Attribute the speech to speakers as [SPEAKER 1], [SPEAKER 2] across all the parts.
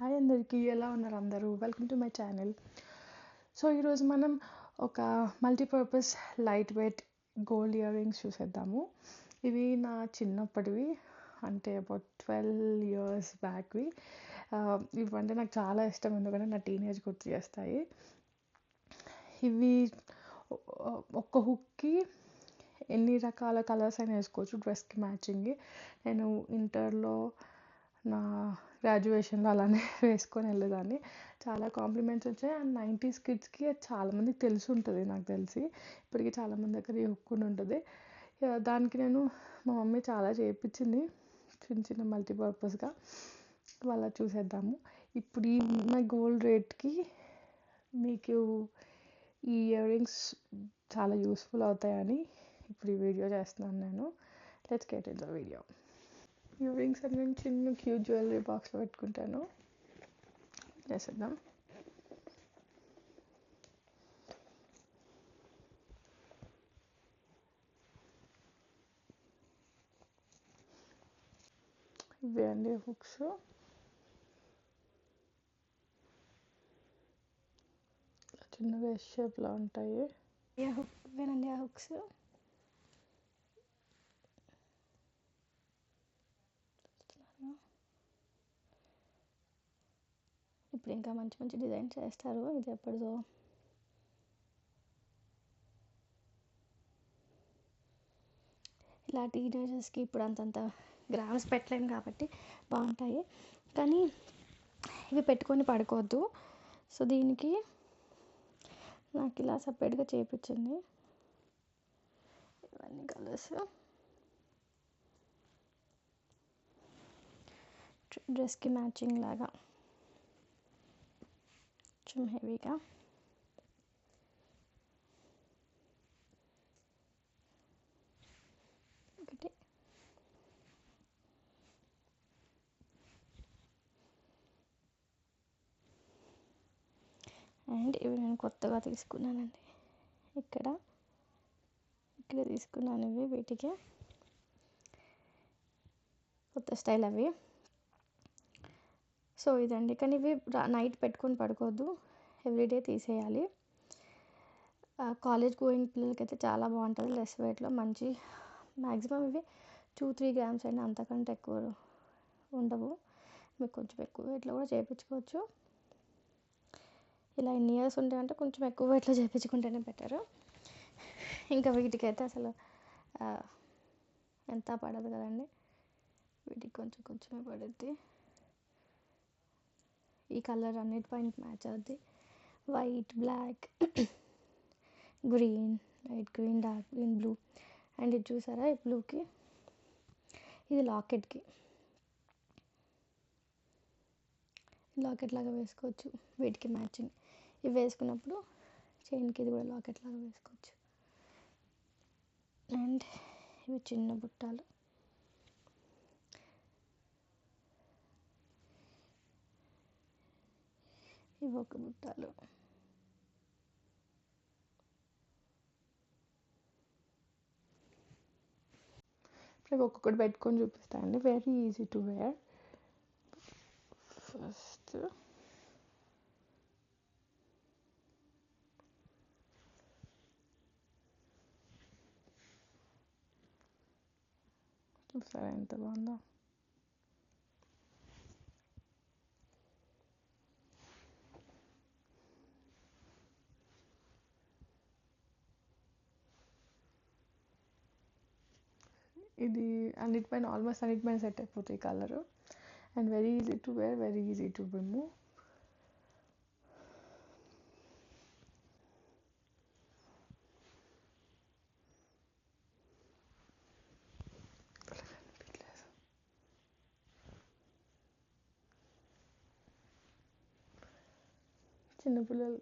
[SPEAKER 1] Hi అందరికీ ఎలా ఉన్నారు అందరూ? Welcome to my channel so ఈరోజు మనం ఒక multipurpose light weight gold earrings చూసేద్దాము. ఇవి నా చిన్నప్పటివి అంటే అబౌట్ ట్వెల్వ్ ఇయర్స్ బ్యాక్వి ఇవంటే నాకు చాలా ఇష్టం ఎందుకంటే నా టీనేజ్ గుర్తు చేస్తాయి. ఇవి ఒక్క హుక్కి ఎన్ని రకాల కలర్స్ అయినా వేసుకోవచ్చు డ్రెస్కి మ్యాచింగ్ నేను ఇంటర్లో నా గ్రాడ్యుయేషన్లో అలానే వేసుకొని వెళ్ళేదాన్ని. చాలా కాంప్లిమెంట్స్ వచ్చాయి. అండ్ నైంటీస్ కిడ్స్కి చాలామందికి తెలిసి ఉంటుంది నాకు తెలిసి. ఇప్పటికీ చాలామంది దగ్గర ఈ ఉంటుంది. దానికి నేను మా మమ్మీ చాలా చేయించింది చిన్న చిన్న మల్టీపర్పస్గా వాళ్ళ చూసేద్దాము. ఇప్పుడు ఈ ఉన్న గోల్డ్ రేట్కి మీకు ఈ ఇయర్ రింగ్స్ చాలా యూస్ఫుల్ అవుతాయని ఇప్పుడు ఈ వీడియో చేస్తున్నాను నేను. Let's get in the video earrings అన్ని నేను చిన్న క్యూట్ జ్యువెలరీ బాక్స్లో పెట్టుకుంటాను. చేసేద్దాం. ఇవే అండి హుక్స్ చిన్న వేస్ట్ షేప్లో ఉంటాయి.
[SPEAKER 2] ఇవేనండి ఆ హుక్స్ ఇప్పుడు ఇంకా మంచి మంచి డిజైన్స్ చేస్తారు ఇది ఎప్పటిదో ఇలా టీనేజర్స్కి ఇప్పుడు అంతంత గ్రామ్స్ పెట్టలేము కాబట్టి బాగుంటాయి. కానీ ఇవి పెట్టుకొని పడుకోవద్దు. సో దీనికి నాకు ఇలా సపరేట్గా చేయించింది ఇవన్నీ కలర్స్. డ్రెస్కి మ్యాచింగ్ లాగా. కొంచెం హెవీగా ఒకటి అండ్ ఇవి నేను కొత్తగా తీసుకున్నానండి. ఇక్కడ ఇక్కడ తీసుకున్నాను ఇవి వీటికి. కొత్త స్టైల్ అవి. సో ఇదండి. కానీ ఇవి నైట్ పెట్టుకొని పడుకోవద్దు. ఎవ్రీడే తీసేయాలి. కాలేజ్ గోయింగ్ పిల్లలకి అయితే చాలా బాగుంటుంది. లెస్ వెయిట్లో మంచి మ్యాక్సిమం ఇవి టూ త్రీ గ్రామ్స్ అయినా అంతకంటే ఎక్కువ ఉండవు. మీకు కొంచెం ఎక్కువ వెయిట్లో కూడా చేయించుకోవచ్చు ఇలా ఎన్ని ఇయర్స్ ఉంటాయంటే కొంచెం ఎక్కువ వెయిట్లో చేయించుకుంటేనే బెటర్. ఇంకా వీటికైతే అసలు ఎంత పడదు కదండి. వీటికి కొంచెం కొంచెమే పడుద్ది. ఈ కలర్ అన్నిటిపైన మ్యాచ్ అవుద్ది. White black green light green dark green blue. And ఇది చూసారా? ఈ బ్లూకి. ఇది లాకెట్కి. లాకెట్ లాగా వేసుకోవచ్చు. వీటికి మ్యాచింగ్. ఇవి వేసుకున్నప్పుడు చైన్కి ఇది కూడా లాకెట్ లాగా వేసుకోవచ్చు. అండ్ ఇవి చిన్న బుట్టాలు. ఇవి ఒక బుట్టాలు
[SPEAKER 1] ఇప్పుడు ఒక్కొక్కటి పెట్టుకొని చూపిస్తానండి very easy to wear first చూసారా ఎంత బాగుందో? ఇది అన్నిటిపైన ఆల్మోస్ట్ అన్నిటిపైన సెట్ అయిపోతాయి colour and very easy to wear very easy to remove చిన్నపిల్లలు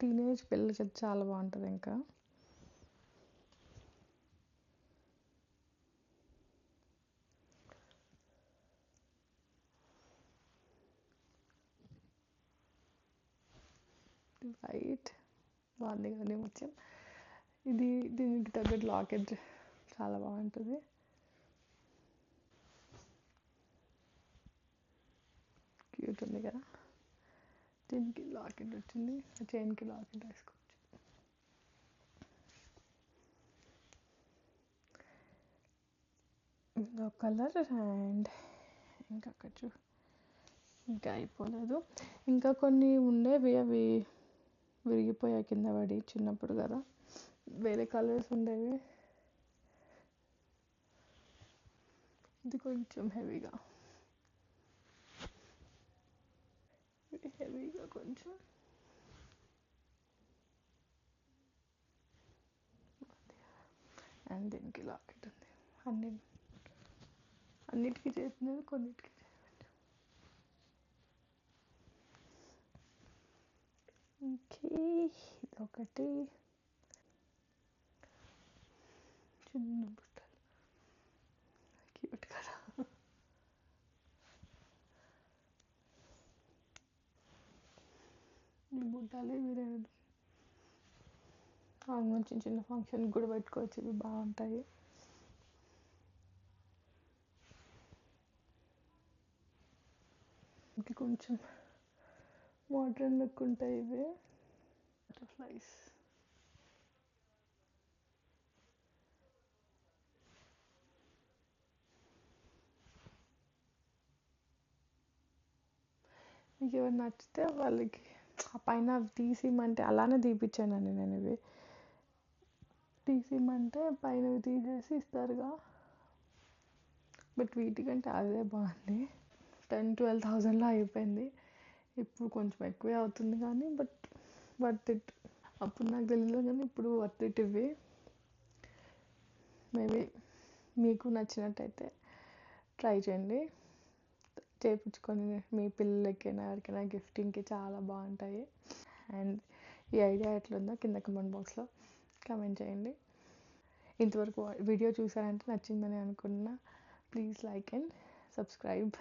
[SPEAKER 1] టీనేజ్ పిల్లలకి చాలా బాగుంటుంది ఇంకా. వైట్ బాగుంది కానీ ముత్యం? ఇది దీనికి తగ్గట్టు లాకెట్ చాలా బాగుంటుంది. క్యూట్ ఉంది కదా? దీనికి లాకెట్ వచ్చింది. చైన్కి లాకెట్ వేసుకోవచ్చు. ఇంకో కలర్ అండ్ ఇంకా అక్కడ చూ ఇంకా అయిపోలేదు. ఇంకా కొన్ని ఉండేవి అవి విరిగిపోయాయి కింద పడి చిన్నప్పుడు కదా. వేరే కలర్స్ ఉండేవి. ఇది కొంచెం హెవీగా. ఇది హెవీగా కొంచెం. అండ్ దీనికి లాకెట్ ఉంది. అన్ని అన్నిటికీ చేసినవి కొన్నిటికి. ఓకే ఇదొకటి. చిన్న బుట్టలు. క్యూట్ కదా. ఈ బుట్టాలే మీరు చిన్న చిన్న ఫంక్షన్ కూడా పెట్టుకోవచ్చు ఇవి బాగుంటాయి. ఇంక కొంచెం మోడ్రన్ లుక్ ఉంటాయి ఇవి. బటర్ఫ్లైస్ మీకు ఎవరు నచ్చితే వాళ్ళకి ఆ పైన తీసిమంటే అలానే తీపిచ్చానండి నేను ఇవి. తీసిమంటే పైన తీసేసి ఇస్తారుగా. బట్ వీటికంటే అదే బాగుంది. టెన్ ట్వెల్వ్ థౌజండ్లో అయిపోయింది. ఇప్పుడు కొంచెం ఎక్కువే అవుతుంది కానీ బట్ వర్త్ ఇట్ అప్పుడు నాకు తెలియదు కానీ ఇప్పుడు వర్త్ ఇట్ ఇవి మేబీ మీకు నచ్చినట్టయితే ట్రై చేయండి. చేయించుకొని మీ పిల్లలకైనా ఎవరికైనా గిఫ్టింగ్కి చాలా బాగుంటాయి. అండ్ ఈ ఐడియా ఎట్లుందో కింద కమెంట్ బాక్స్లో కమెంట్ చేయండి. ఇంతవరకు వీడియో చూసారంటే నచ్చిందని అనుకున్నా ప్లీజ్ లైక్ అండ్ సబ్స్క్రైబ్